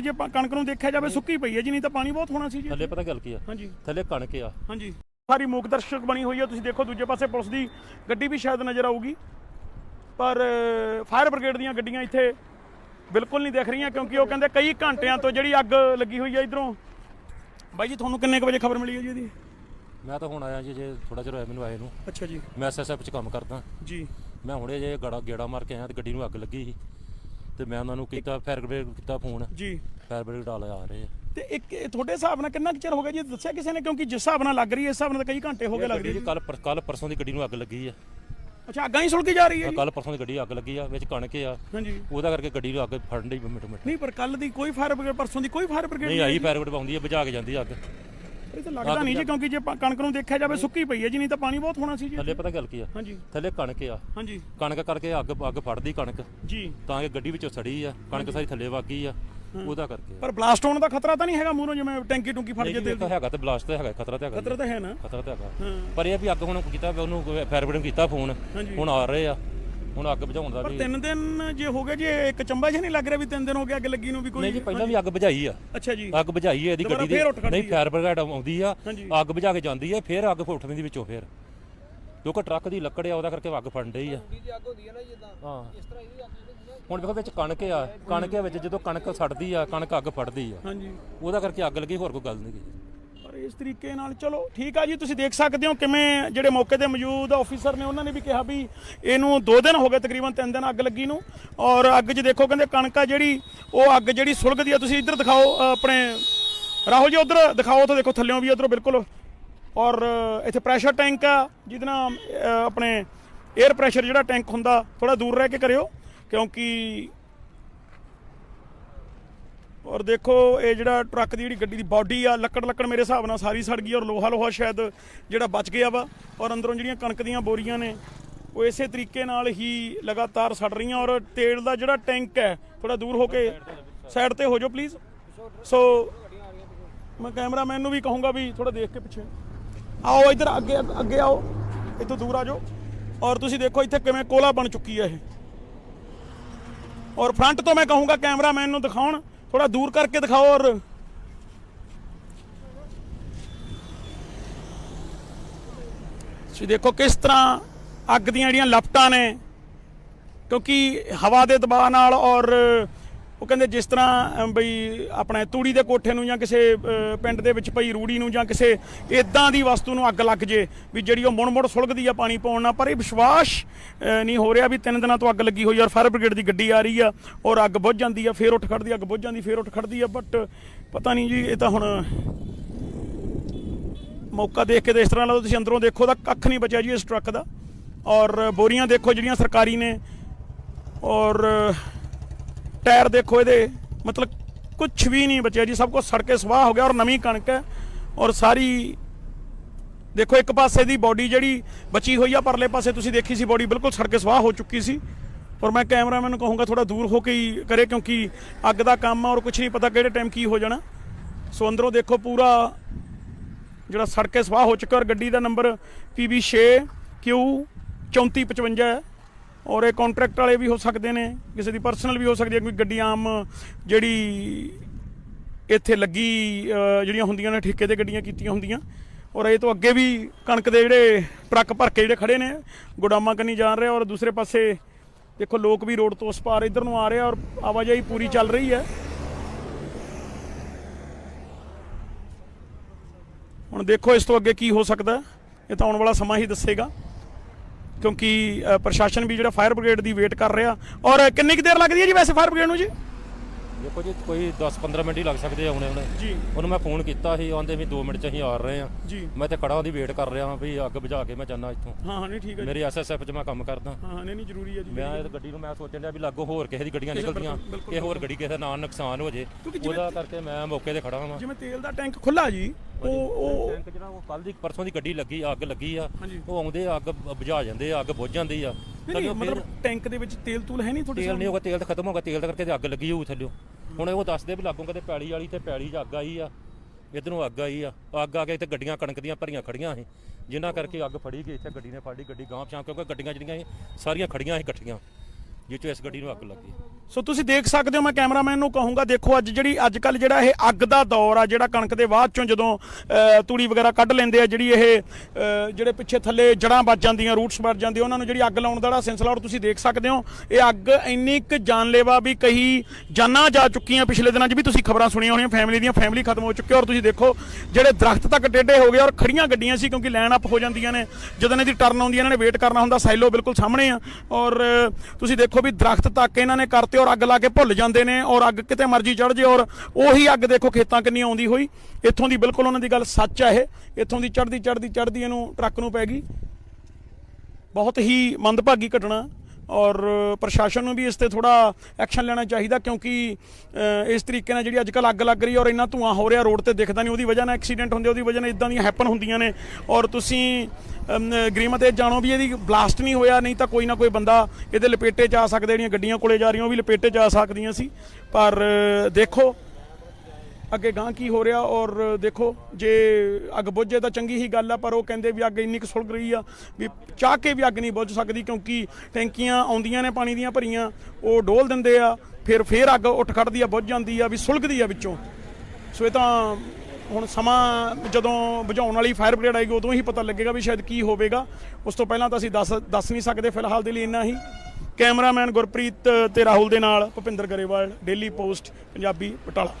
ਜੇ ਆਪਾਂ ਕਣਕ ਨੂੰ ਦੇਖਿਆ ਜਾਵੇ ਸੁੱਕੀ ਪਈ ਹੈ ਜੀ ਨਹੀਂ ਤਾਂ ਪਾਣੀ ਬਹੁਤ ਹੋਣਾ ਸੀ ਜੀ। ਥੱਲੇ ਪਤਾ ਗੱਲ ਕੀ ਆ? ਹਾਂਜੀ। ਥੱਲੇ ਕਣਕ ਆ। ਹਾਂਜੀ। ਸਾਰੀ ਮੂਕ ਦਰਸ਼ਕ ਬਣੀ ਹੋਈ ਹੈ ਤੁਸੀਂ ਦੇਖੋ ਦੂਜੇ ਪਾਸੇ ਪੁਲਿਸ ਦੀ ਗੱਡੀ ਵੀ ਸ਼ਾਇਦ ਨਜ਼ਰ ਆਊਗੀ। ਪਰ ਫਾਇਰ ਬ੍ਰਿਗੇਡ ਦੀਆਂ ਗੱਡੀਆਂ ਇੱਥੇ ਬਿਲਕੁਲ ਨਹੀਂ ਦਿਖ ਰਹੀਆਂ ਕਿਉਂਕਿ ਉਹ ਕਹਿੰਦੇ ਕਈ ਘੰਟਿਆਂ ਤੋਂ ਜਿਹੜੀ ਅੱਗ ਲੱਗੀ ਹੋਈ ਹੈ ਇਧਰੋਂ। ਬਾਈ ਜੀ ਤੁਹਾਨੂੰ ਕਿੰਨੇ ਕੁ ਵਜੇ ਖਬਰ ਮਿਲੀ ਹੈ ਜੀ ਇਹਦੀ? ਮੈਂ ਤਾਂ ਹੁਣ ਆਇਆ ਜੀ ਜੇ ਥੋੜਾ ਜਿਹਾ ਹੋਇਆ ਮੈਨੂੰ ਆਏ ਨੂੰ। ਅੱਛਾ ਜੀ। ਮੈਂ ਐਸਐਸਐਫ ਚ ਕੰਮ ਕਰਦਾ। ਜੀ। ਮੈਂ ਹੁਣੇ ਜੇ ਗੜਾ ਗੇੜਾ ਮਾਰ ਕੇ ਆਇਆ ਤੇ ਗੱਡੀ ਨੂੰ ਅੱਗ ਲੱਗੀ ਸੀ। ਤੇ ਮੈਂ ਉਹਨਾਂ ਨੂੰ ਕੀਤਾ ਫਾਇਰ ਬ੍ਰਿਗੇਡ ਨੂੰ ਕੀਤਾ ਫੋਨ। ਜੀ। ਫਾਇਰ ਬ੍ਰਿਗੇਡ ਵਾਲੇ ਆ ਰਹੇ ਆ। ਤੇ ਇੱਕ ਇਹ ਤੁਹਾਡੇ ਹਿਸਾਬ ਨਾਲ ਕਿੰਨਾ ਕੁ ਚਿਰ ਹੋ ਗਿਆ ਜੀ? ਦੱਸਿਆ ਕਿਸੇ ਨੇ? ਕਿਉਂਕਿ ਜਿਸ ਹਿਸਾਬ ਨਾਲ ਲੱਗ ਰਹੀ ਹੈ ਇਸ ਹਿਸਾਬ ਨਾਲ ਤਾਂ ਕਈ ਘੰਟੇ ਹੋ ਗਏ ਲੱਗਦੇ ਜੀ ਕੱਲ ਕੱਲ ਪਰਸੋਂ ਦੀ ਗੱਡੀ ਨੂੰ ਅੱਗ ਲੱਗੀ ਆ। ਅੱਛਾ ਅੱਗਾਂ ਹੀ ਸੁਲਕੀ ਜਾ ਰਹੀ ਹੈ ਜੀ? ਕੱਲ ਪਰਸੋਂ ਦੀ ਗੱਡੀ ਅੱਗ ਲੱਗੀ ਆ ਵਿੱਚ ਕਣਕ ਆ। ਹਾਂਜੀ। ਉਹਦਾ ਕਰਕੇ ਗੱਡੀ ਨੂੰ ਅੱਗ ਫੜਨ ਦੀ ਮਿੰਟ ਮਿੰਟ। ਨਹੀਂ ਪਰ ਕੱਲ ਦੀ ਕੋਈ ਫਾਇਰ ਬ੍ਰਿਗੇਡ ਪਰਸੋਂ ਦੀ ਕੋਈ ਫਾਇਰ ਬ੍ਰਿਗੇਡ ਨਹੀਂ ਆਈ ਫਾਇਰ ਬ੍ਰਿਗੇਡ ਆਉਂਦੀ ਆ ਬੁਝਾ ਕੇ ਜਾਂਦੀ ਅੱਗ। ਇਹ ਤਾਂ ਲੱਗਦਾ ਨਹੀਂ ਜੀ ਕਿਉਂਕਿ ਜੇ ਆਪਾਂ ਕਣਕ ਨੂੰ ਦੇਖਿਆ ਜਾਵੇ ਸੁੱਕੀ ਪਈ ਹੈ ਜੀ ਨਹੀਂ ਤਾਂ ਪਾਣੀ ਬਹੁਤ ਹੋਣਾ ਸੀ ਜੀ। ਥੱਲੇ ਪਤਾ ਗੱਲ ਕੀ ਆ? ਹਾਂਜੀ। ਥੱਲੇ ਕਣਕ ਆ। ਹਾਂਜੀ। ਕਣਕ ਕਰਕੇ ਅੱਗ ਅੱਗ ਫੜਦੀ ਕਣਕ। ਜੀ। ਤਾਂ ਕਿ ਗੱਡੀ ਵਿੱਚੋਂ ਸੜੀ ਆ। ਕਣਕ ਸਾਰੀ ਥੱਲੇ ਵਗ ਗਈ ਆ ਉਹਦਾ ਕਰਕੇ ਪਰ ਬਲਾਸਟ ਹੋਣ ਦਾ ਖਤਰਾ ਤਾਂ ਨਹੀਂ ਹੈਗਾ ਮੂਹਰੋਂ ਜਿਵੇਂ ਟੈਂਕੀ ਟੁੰਕੀ ਫੜ ਜੇ ਇਹ ਤਾਂ ਹੈਗਾ ਤੇ ਬਲਾਸਟ ਤਾਂ ਹੈਗਾ ਖਤਰਾ ਤਾਂ ਹੈਗਾ ਖਤਰਾ ਤਾਂ ਹੈ ਨਾ। ਖਤਰਾ ਤਾਂ ਹੈਗਾ। ਪਰ ਇਹ ਵੀ ਅੱਗ ਹੁਣ ਕੀਤਾ ਉਹਨੂੰ ਫਾਇਰ ਬ੍ਰਿਗੇਡ ਕੀਤਾ ਫੋਨ। ਹੁਣ ਆ ਰਹੇ ਆ। ਹੁਣ ਅੱਗ ਬੁਝਾਉਣ ਦਾ ਪਰ ਵੀ ਤਿੰਨ ਦਿਨ ਜੇ ਹੋ ਗਏ ਜੀ ਇੱਕ ਚੰਬਾ ਜਿਹਾ ਨਹੀਂ ਲੱਗ ਰਿਹਾ ਵੀ ਤਿੰਨ ਦਿਨ ਹੋ ਗਏ ਅੱਗ ਲੱਗੀ ਨੂੰ ਵੀ ਕੋਈ? ਨਹੀਂ ਜੀ ਪਹਿਲਾਂ ਵੀ ਅੱਗ ਬੁਝਾਈ ਆ। ਅੱਛਾ ਜੀ। ਅੱਗ ਬੁਝਾਈ ਹੈ ਇਹਦੀ ਦੁਬਾਰਾ ਗੱਡੀ ਫੇਰ ਉੱਠ ਦੀ ਖੜਦੀ ਨਹੀਂ ਫਾਇਰ ਬ੍ਰਿਗੇਡ ਆਉਂਦੀ ਆ। ਹਾਂਜੀ। ਅੱਗ ਬੁਝਾ ਕੇ ਜਾਂਦੀ ਆ ਫਿਰ ਅੱਗ ਉੱਠਦੀ ਦੀ ਵਿੱਚੋਂ ਫਿਰ। ਕਿਉਂਕਿ ਟਰੱਕ ਦੀ ਲੱਕੜ ਆ ਉਹਦਾ ਕਰਕੇ ਅੱਗ ਫੜਨ ਡਈ ਆ। ਹਾਂ। ਹੁਣ ਵੇਖੋ ਵਿੱਚ ਕਣਕ ਆ ਕਣਕ ਵਿੱਚ ਜਦੋਂ ਕਣਕ ਸੜਦੀ ਆ ਕਣਕ ਅੱਗ ਫੜਦੀ ਆ। ਹਾਂਜੀ। ਉਹਦਾ ਕਰਕੇ ਅੱਗ ਲੱਗੀ ਹੋਰ ਕੋਈ ਗੱਲ ਨਹੀਂ ਗੀ। ਪਰ ਇਸ ਤਰੀਕੇ ਨਾਲ ਚਲੋ ਠੀਕ ਆ ਜੀ, ਤੁਸੀਂ ਦੇਖ ਸਕਦੇ ਹੋ ਕਿਵੇਂ ਜਿਹੜੇ ਮੌਕੇ ਤੇ ਮੌਜੂਦ ਅਫੀਸਰ ਨੇ, ਉਹਨਾਂ ਨੇ ਵੀ ਕਿਹਾ ਵੀ ਇਹਨੂੰ 2 ਦਿਨ ਹੋ ਗਏ ਤਕਰੀਬਨ 3 ਦਿਨ ਅੱਗ ਲੱਗੀ ਨੂੰ। ਔਰ ਅੱਗ 'ਚ ਦੇਖੋ ਕਹਿੰਦੇ ਕਣਕ ਆ ਜਿਹੜੀ, ਉਹ ਅੱਗ ਜਿਹੜੀ ਸੁਲਗਦੀ ਆ, ਤੁਸੀਂ ਇੱਧਰ ਦਿਖਾਓ ਆਪਣੇ ਰਾਹੁਲ ਜੀ ਉਧਰ ਦਿਖਾਓ ਤਾਂ ਦੇਖੋ ਥੱਲਿਓਂ ਵੀ ਉਧਰੋਂ ਬਿਲਕੁਲ। ਔਰ ਇੱਥੇ ਪ੍ਰੈਸ਼ਰ ਟੈਂਕ ਆ, ਜਿਹਦੇ ਨਾਲ ਆਪਣੇ 에ਅਰ ਪ੍ਰੈਸ਼ਰ ਜਿਹੜਾ ਟੈਂਕ ਹੁੰਦਾ ਥੋੜਾ ਦੂਰ ਰਹਿ ਕੇ ਕਰਿਓ, ਕਿਉਂਕਿ ਔਰ ਦੇਖੋ, ਇਹ ਜਿਹੜਾ ਟਰੱਕ ਦੀ ਜਿਹੜੀ ਗੱਡੀ ਦੀ ਬਾਡੀ ਆ, ਲੱਕੜ ਲੱਕੜ ਮੇਰੇ ਹਿਸਾਬ ਨਾਲ ਸਾਰੀ ਸੜ ਗਈ ਔਰ ਲੋਹਾ ਲੋਹਾ ਸ਼ਾਇਦ ਜਿਹੜਾ ਬਚ ਗਿਆ ਵਾ। ਔਰ ਅੰਦਰੋਂ ਜਿਹੜੀਆਂ ਕਣਕ ਦੀਆਂ ਬੋਰੀਆਂ ਨੇ, ਉਹ ਇਸੇ ਤਰੀਕੇ ਨਾਲ ਹੀ ਲਗਾਤਾਰ ਸੜ ਰਹੀਆਂ ਔਰ ਤੇਲ ਦਾ ਜਿਹੜਾ ਟੈਂਕ ਹੈ ਥੋੜਾ ਦੂਰ ਹੋ ਕੇ ਸਾਈਡ ਤੇ ਹੋ ਜਾਓ ਪਲੀਜ਼ ਸੋ ਮੈਂ ਕੈਮਰਾਮੈਨ ਨੂੰ ਵੀ ਕਹੂੰਗਾ ਵੀ ਥੋੜਾ ਦੇਖ ਕੇ ਪਿੱਛੇ। ਆਓ ਇੱਧਰ ਅੱਗੇ ਅੱਗੇ ਆਓ, ਇੱਥੋਂ ਦੂਰ ਆ ਜਾਓ। ਔਰ ਤੁਸੀਂ ਦੇਖੋ ਇੱਥੇ ਕਿਵੇਂ ਕੋਲਾ ਬਣ ਚੁੱਕੀ ਹੈ ਇਹ। ਔਰ ਫਰੰਟ ਤੋਂ ਮੈਂ ਕਹੂੰਗਾ ਕੈਮਰਾਮੈਨ ਨੂੰ ਦਿਖਾਉਣ ਥੋੜਾ ਦੂਰ ਕਰਕੇ ਦਿਖਾਓ ਔਰ। ਤੁਸੀਂ ਦੇਖੋ ਕਿਸ ਤਰ੍ਹਾਂ ਅੱਗ ਦੀਆਂ ਜਿਹੜੀਆਂ ਲਪਟਾਂ ਨੇ, ਕਿਉਂਕਿ ਹਵਾ ਦੇ ਦਬਾਅ ਨਾਲ ਔਰ ਉਹ ਕਹਿੰਦੇ ਜਿਸ ਤਰ੍ਹਾਂ ਬਈ ਆਪਣੇ ਤੂੜੀ ਦੇ ਕੋਠੇ ਨੂੰ ਜਾਂ ਕਿਸੇ ਪਿੰਡ ਦੇ ਵਿੱਚ ਪਈ ਰੂੜੀ ਨੂੰ ਜਾਂ ਕਿਸੇ ਇਦਾਂ ਦੀ ਵਸਤੂ ਨੂੰ ਅੱਗ ਲੱਗ ਜੇ, ਵੀ ਜਿਹੜੀ ਉਹ ਮੁੜ-ਮੁੜ ਸੁਲਗਦੀ ਆ ਪਾਣੀ ਪਾਉਣ ਨਾਲ, ਪਰ ਇਹ ਵਿਸ਼ਵਾਸ ਨਹੀਂ ਹੋ ਰਿਹਾ ਵੀ ਤਿੰਨ ਦਿਨਾਂ ਤੋਂ ਅੱਗ ਲੱਗੀ ਹੋਈ ਔਰ ਫਾਇਰ ਬ੍ਰਿਗੇਡ ਦੀ ਗੱਡੀ ਆ ਰਹੀ ਆ ਔਰ ਅੱਗ ਬੁੱਝ ਜਾਂਦੀ ਆ, ਫੇਰ ਉੱਠ ਖੜਦੀ ਅੱਗ ਬੁੱਝ ਜਾਂਦੀ, ਫੇਰ ਉੱਠ ਖੜਦੀ ਆ ਬਟ ਪਤਾ ਨਹੀਂ ਜੀ, ਇਹ ਤਾਂ ਹੁਣ ਮੌਕਾ ਦੇਖ ਕੇ ਤੇ ਇਸ ਤਰ੍ਹਾਂ ਲੱਗਦਾ ਤੁਸੀਂ ਅੰਦਰੋਂ ਦੇਖੋ ਤਾਂ ਕੱਖ ਨਹੀਂ ਬਚਿਆ ਜੀ ਇਸ ਟਰੱਕ ਦਾ ਔਰ ਬੋਰੀਆਂ ਦੇਖੋ ਜਿਹੜੀਆਂ ਸਰਕਾਰੀ ਨੇ ਔਰ ਟਾਇਰ ਦੇਖੋ ਇਹਦੇ, ਮਤਲਬ ਕੁਝ ਵੀ ਨਹੀਂ ਬਚਿਆ ਜੀ, ਸਭ ਕੁਝ ਸੜ ਕੇ ਸਵਾਹ ਹੋ ਗਿਆ ਔਰ ਨਵੀਂ ਕਣਕ ਹੈ ਔਰ ਸਾਰੀ, ਦੇਖੋ ਇੱਕ ਪਾਸੇ ਦੀ ਬਾਡੀ ਜਿਹੜੀ ਬਚੀ ਹੋਈ ਆ, ਪਰਲੇ ਪਾਸੇ ਤੁਸੀਂ ਦੇਖੀ ਸੀ ਬਾਡੀ ਬਿਲਕੁਲ ਸੜ ਕੇ ਸਵਾਹ ਹੋ ਚੁੱਕੀ ਸੀ। ਔਰ ਮੈਂ ਕੈਮਰਾਮੈਨ ਨੂੰ ਕਹੂੰਗਾ ਥੋੜਾ ਦੂਰ ਹੋ ਕੇ ਹੀ ਕਰੇ ਕਿਉਂਕਿ ਅੱਗ ਦਾ ਕੰਮ ਆ ਔਰ ਕੁਝ ਨਹੀਂ ਪਤਾ ਕਿਹੜੇ ਟਾਈਮ ਕੀ ਹੋ ਜਾਣਾ। ਸੋ ਅੰਦਰੋਂ ਦੇਖੋ ਪੂਰਾ ਜਿਹੜਾ ਸੜ ਕੇ ਸਵਾਹ ਹੋ ਚੁੱਕਾ ਔਰ ਗੱਡੀ ਦਾ ਨੰਬਰ PB6 Q 3455 ਹੈ। ਔਰ ਇਹ ਕੰਟਰੈਕਟ ਵਾਲੇ ਵੀ ਹੋ ਸਕਦੇ ਨੇ, ਕਿਸੇ ਦੀ ਪਰਸਨਲ ਵੀ ਹੋ ਸਕਦੀ ਹੈ, ਕੋਈ ਗੱਡੀ ਆਮ ਜਿਹੜੀ ਇੱਥੇ ਲੱਗੀ ਜਿਹੜੀਆਂ ਹੁੰਦੀਆਂ ਨੇ, ਠੇਕੇ ਤੇ ਗੱਡੀਆਂ ਕੀਤੀਆਂ ਹੁੰਦੀਆਂ, ਔਰ ਇਹ ਤੋਂ ਅੱਗੇ ਵੀ ਕਣਕ ਦੇ ਜਿਹੜੇ ਟਰੱਕ ਭਰ ਕੇ ਜਿਹੜੇ ਖੜੇ ਨੇ, ਗੋਡਾਮਾਂ ਕੰਨੀ ਜਾ ਰਹੇ, ਔਰ ਦੂਸਰੇ ਪਾਸੇ ਦੇਖੋ ਲੋਕ ਵੀ ਰੋਡ ਤੋਂ ਉਸ ਪਾਰ ਇਧਰ ਨੂੰ ਆ ਰਹੇ ਆ ਔਰ ਆਵਾਜਾਈ ਪੂਰੀ ਚੱਲ ਰਹੀ ਹੈ। ਹੁਣ ਦੇਖੋ ਇਸ ਤੋਂ ਅੱਗੇ ਕੀ ਹੋ ਸਕਦਾ, ਇਹ ਤਾਂ ਆਉਣ ਵਾਲਾ ਸਮਾਂ ਹੀ ਦੱਸੇਗਾ। ਕਿਉਂਕਿ ਪ੍ਰਸ਼ਾਸਨ ਵੀ ਜਿਹੜਾ ਫਾਇਰ ਬ੍ਰਿਗੇਡ ਦੀ ਵੇਟ ਕਰ ਰਿਹਾ। ਔਰ ਕਿੰਨੀ ਕੁ ਦੇਰ ਲੱਗਦੀ ਹੈ ਜੀ ਵੈਸੇ ਫਾਇਰ ਬ੍ਰਿਗੇਡ ਨੂੰ ਜੀ? ਦੇਖੋ ਜੀ ਕੋਈ 10-15 ਮਿੰਟ ਹੀ ਲੱਗ ਸਕਦੇ ਆ ਹੁਣੇ ਹੁਣੇ ਜੀ। ਉਹਨੂੰ ਮੈਂ ਫੋਨ ਕੀਤਾ ਸੀ ਆਂਦੇ ਵੀ 2 ਮਿੰਟ ਚ ਅਸੀਂ ਆ ਰਹੇ ਆ। ਜੀ। ਮੈਂ ਤੇ ਖੜਾ ਉਹਦੀ ਵੇਟ ਕਰ ਰਿਹਾ ਹਾਂ ਵੀ ਅੱਗ ਬੁਝਾ ਕੇ ਮੈਂ ਜਾਣਾ ਇੱਥੋਂ। ਹਾਂ ਹਾਂ ਨਹੀਂ ਠੀਕ ਹੈ ਜੀ। ਮੇਰੀ ਐਸਐਸਐਫ ਚ ਮੈਂ ਕੰਮ ਕਰਦਾ। ਹਾਂ ਹਾਂ ਨਹੀਂ ਨਹੀਂ ਜ਼ਰੂਰੀ ਹੈ ਜੀ। ਮੈਂ ਇਹ ਗੱਡੀ ਨੂੰ ਮੈਂ ਸੋਚਣ ਡਿਆ ਵੀ ਲਾਗੋ ਹੋਰ ਕਿਸੇ ਦੀ ਗੱਡੀਆਂ ਨਿਕਲਦੀਆਂ ਕਿ ਹੋਰ ਗੱਡੀ ਕਿਸੇ ਦਾ ਨਾ ਨੁਕਸਾਨ ਹੋ ਜੇ ਉਹਦਾ ਕਰਕੇ ਮੈਂ ਮੌਕੇ ਤੇ ਖੜਾ ਹਾਂ ਜਿਵੇਂ ਤੇਲ ਦਾ ਟੈਂਕ ਖੁੱਲਾ ਜੀ ਉਹ ਉਹ ਟੈਂਕ ਜਿਹੜਾ ਉਹ ਕੱਲ ਦੀ ਪਰਸੋਂ ਦੀ ਗੱਡੀ ਲੱਗੀ ਅੱਗ ਲੱਗੀ ਆ। ਉਹ ਆਉਂਦੇ ਅੱਗ ਬੁਝਾ ਜਾਂਦੇ ਆ ਅੱਗ ਬੁਝ ਜਾਂਦੀ ਆ। ਨਹੀਂ, ਮਤਲਬ ਟੈਂਕ ਦੇ ਵਿੱਚ ਤੇਲ ਤੂਲ ਹੈ ਨਹੀਂ ਤੁਹਾਡੇ ਤੇਲ ਨਹੀਂ ਹੋਗਾ ਤੇਲ ਤਾਂ ਖਤਮ ਹੋਗਾ ਤੇਲ ਦਾ ਕਰਕੇ ਤੇ ਅੱਗ ਲੱਗੀ ਹੋਊ ਥੱਲਿਓ। ਹੁਣ ਉਹ ਦੱਸਦੇ ਵੀ ਲਾਗੋਂ ਕਦੇ ਪੈਲੀ ਵਾਲੀ ਤੇ ਪੈਲੀ 'ਚ ਅੱਗ ਆਈ ਆ ਇਧਰੋਂ ਅੱਗ ਆਈ ਆ। ਅੱਗ ਆ ਕੇ ਇੱਥੇ ਗੱਡੀਆਂ ਕਣਕ ਦੀਆਂ ਭਰੀਆਂ ਖੜੀਆਂ ਸੀ ਜਿਨ੍ਹਾਂ ਕਰਕੇ ਅੱਗ ਫੜੀ ਗਈ ਇੱਥੇ ਗੱਡੀ ਨੇ ਫੜੀ ਗੱਡੀ ਗਾਂਹ ਪਛਾਂ ਕਿਉਂਕਿ ਗੱਡੀਆਂ ਜਿਹੜੀਆਂ ਸੀ ਸਾਰੀਆਂ ਖੜੀਆਂ ਸੀ ਇਕੱਠੀਆਂ। ਜਿਸ 'ਚੋਂ ਇਸ ਗੱਡੀ ਨੂੰ ਅੱਗ ਲੱਗੀ। ਸੋ ਤੁਸੀਂ ਦੇਖ ਸਕਦੇ ਹੋ ਮੈਂ ਕੈਮਰਾਮੈਨ ਨੂੰ ਕਹੂੰਗਾ ਦੇਖੋ ਅੱਜ ਜਿਹੜੀ ਅੱਜ ਕੱਲ ਜਿਹੜਾ ਇਹ ਅੱਗ ਦਾ ਦੌਰ ਆ ਜਿਹੜਾ ਕਣਕ ਦੇ ਬਾਅਦ ਚੋਂ ਜਦੋਂ ਅਹ, ਤੂੜੀ ਵਗੈਰਾ ਕੱਢ ਲੈਂਦੇ ਆ ਜਿਹੜੀ ਇਹ ਜਿਹੜੇ ਪਿੱਛੇ ਥੱਲੇ ਜੜਾਂ ਵੱਜ ਜਾਂਦੀਆਂ ਰੂਟਸ ਵੱਜ ਜਾਂਦੇ ਉਹਨਾਂ ਨੂੰ ਜਿਹੜੀ ਅੱਗ ਲਾਉਣ ਦਾ ਜਿਹੜਾ ਸਿਲਸਿਲਾ ਔਰ ਤੁਸੀਂ ਦੇਖ ਸਕਦੇ ਹੋ ਇਹ ਅੱਗ ਇੰਨੀ ਕੁ ਜਾਨਲੇਵਾ ਵੀ ਕਈ ਜਾਨਾਂ ਜਾ ਚੁੱਕੀਆਂ ਪਿਛਲੇ ਦਿਨਾਂ 'ਚ ਵੀ ਤੁਸੀਂ ਖਬਰਾਂ ਸੁਣੀਆਂ ਹੋਣੀਆਂ ਫੈਮਿਲੀ ਦੀਆਂ ਫੈਮਿਲੀ ਖਤਮ ਹੋ ਚੁੱਕੀ ਔਰ ਤੁਸੀਂ ਦੇਖੋ ਜਿਹੜੇ ਦਰਖਤ ਤੱਕ ਟੇਢੇ ਹੋ ਗਏ ਔਰ ਖੜੀਆਂ ਗੱਡੀਆਂ ਸੀ ਕਿਉਂਕਿ ਲਾਈਨ ਅਪ ਹੋ ਜਾਂਦੀਆਂ ਨੇ ਜਦੋਂ ਇਹਨਾਂ ਦੀ ਟਰਨ ਆਉਂਦੀ ਹੈ ਇਹਨਾਂ ਨੇ ਵੇਟ ਕਰਨਾ ਹੁੰਦਾ ਸਾਈਲੋ ਬਿਲਕੁਲ ਸਾਹਮਣੇ ਆ ਔਰ ਤੁਸੀਂ ਦੇਖੋ ਵੀ ਦਰਖਤ ਤੱਕ ਇਹਨਾਂ ਨੇ ਕਰਤੇ ਔਰ ਅੱਗ ਲਾ ਕੇ ਭੁੱਲ ਜਾਂਦੇ ਨੇ ਔਰ ਅੱਗ ਕਿਤੇ ਮਰਜ਼ੀ ਚੜ ਜੇ ਔਰ ਉਹੀ ਅੱਗ ਦੇਖੋ ਖੇਤਾਂ ਕਿੰਨੀ ਆਉਂਦੀ ਹੋਈ। ਇੱਥੋਂ ਦੀ ਬਿਲਕੁਲ ਉਹਨਾਂ ਦੀ ਗੱਲ ਸੱਚ ਹੈ ਇਹ। ਇੱਥੋਂ ਦੀ ਚੜਦੀ ਚੜਦੀ ਚੜਦੀ ਇਹਨੂੰ ਟਰੱਕ ਨੂੰ ਪੈ ਗਈ। ਬਹੁਤ ਹੀ ਮੰਦਭਾਗੀ ਘਟਨਾ। ਔਰ ਪ੍ਰਸ਼ਾਸਨ ਨੂੰ ਵੀ ਇਸ ਤੇ ਥੋੜਾ ਐਕਸ਼ਨ ਲੈਣਾ ਚਾਹੀਦਾ ਕਿਉਂਕਿ ਇਸ ਤਰੀਕੇ ਨਾਲ ਜਿਹੜੀ ਅੱਜ ਕੱਲ ਅੱਗ ਲੱਗ ਰਹੀ ਔਰ ਇੰਨਾ ਧੂਆਂ ਹੋ ਰਿਹਾ ਰੋਡ ਤੇ ਦਿਖਦਾ ਨਹੀਂ, ਉਹਦੀ ਵਜ੍ਹਾ ਨਾਲ ਐਕਸੀਡੈਂਟ ਹੁੰਦੇ, ਉਹਦੀ ਵਜ੍ਹਾ ਨਾਲ ਇਦਾਂ ਦੀਆਂ ਹੈਪਨ ਹੁੰਦੀਆਂ ਨੇ। ਔਰ ਤੁਸੀਂ ਗ੍ਰੀਮਤ ਇਹ ਜਾਣੋ ਵੀ ਇਹਦੀ ਬਲਾਸਟ ਨਹੀਂ ਹੋਇਆ, ਨਹੀਂ ਤਾਂ ਕੋਈ ਨਾ ਕੋਈ ਬੰਦਾ ਇਹਦੇ ਲਪੇਟੇ 'ਚ ਆ ਸਕਦਾ, ਜਿਹੜੀਆਂ ਗੱਡੀਆਂ ਕੋਲੇ ਜਾ ਰਹੀਆਂ, ਉਹ ਵੀ ਲਪੇਟੇ 'ਚ ਆ ਸਕਦੀਆਂ ਸੀ। ਪਰ ਦੇਖੋ ਅੱਗੇ ਗਾਂ ਕੀ ਹੋ ਰਿਹਾ ਔਰ ਦੇਖੋ, ਜੇ ਅੱਗ ਬੁੱਝੇ ਤਾਂ ਚੰਗੀ ਹੀ ਗੱਲ ਆ, ਪਰ ਉਹ ਕਹਿੰਦੇ ਵੀ ਅੱਗ ਇੰਨੀ ਕੁ ਸੁਲਗ ਰਹੀ ਆ, ਵੀ ਚਾਹ ਕੇ ਵੀ ਅੱਗ ਨਹੀਂ ਬੁੱਝ ਸਕਦੀ ਕਿਉਂਕਿ ਟੈਂਕੀਆਂ ਆਉਂਦੀਆਂ ਨੇ ਪਾਣੀ ਦੀਆਂ ਭਰੀਆਂ, ਉਹ ਡੋਲ ਦਿੰਦੇ ਆ, ਫਿਰ ਫੇਰ ਅੱਗ ਉੱਠ ਖੜਦੀ ਆ, ਬੁੱਝ ਜਾਂਦੀ ਆ, ਵੀ ਸੁਲਗਦੀ ਆ ਵਿੱਚੋਂ। ਸੋ ਇਹ ਤਾਂ ਹੁਣ ਸਮਾਂ ਜਦੋਂ ਬੁਝਾਉਣ ਵਾਲੀ ਫਾਇਰ ਬ੍ਰਿਗੇਡ ਆਏਗੀ, ਉਦੋਂ ਹੀ ਪਤਾ ਲੱਗੇਗਾ ਵੀ ਸ਼ਾਇਦ ਕੀ ਹੋਵੇਗਾ। ਉਸ ਤੋਂ ਪਹਿਲਾਂ ਤਾਂ ਅਸੀਂ ਦੱਸ ਦੱਸ ਨਹੀਂ ਸਕਦੇ, ਫਿਲਹਾਲ ਦੇ ਲਈ ਇੰਨਾ ਹੀ। ਕੈਮਰਾਮੈਨ ਗੁਰਪ੍ਰੀਤ ਤੇ ਰਾਹੁਲ ਦੇ ਨਾਲ ਭੁਪਿੰਦਰ ਗਰੇਵਾਲ ਡੇਲੀ ਪੋਸਟ ਪੰਜਾਬੀ ਬਟਾਲਾ।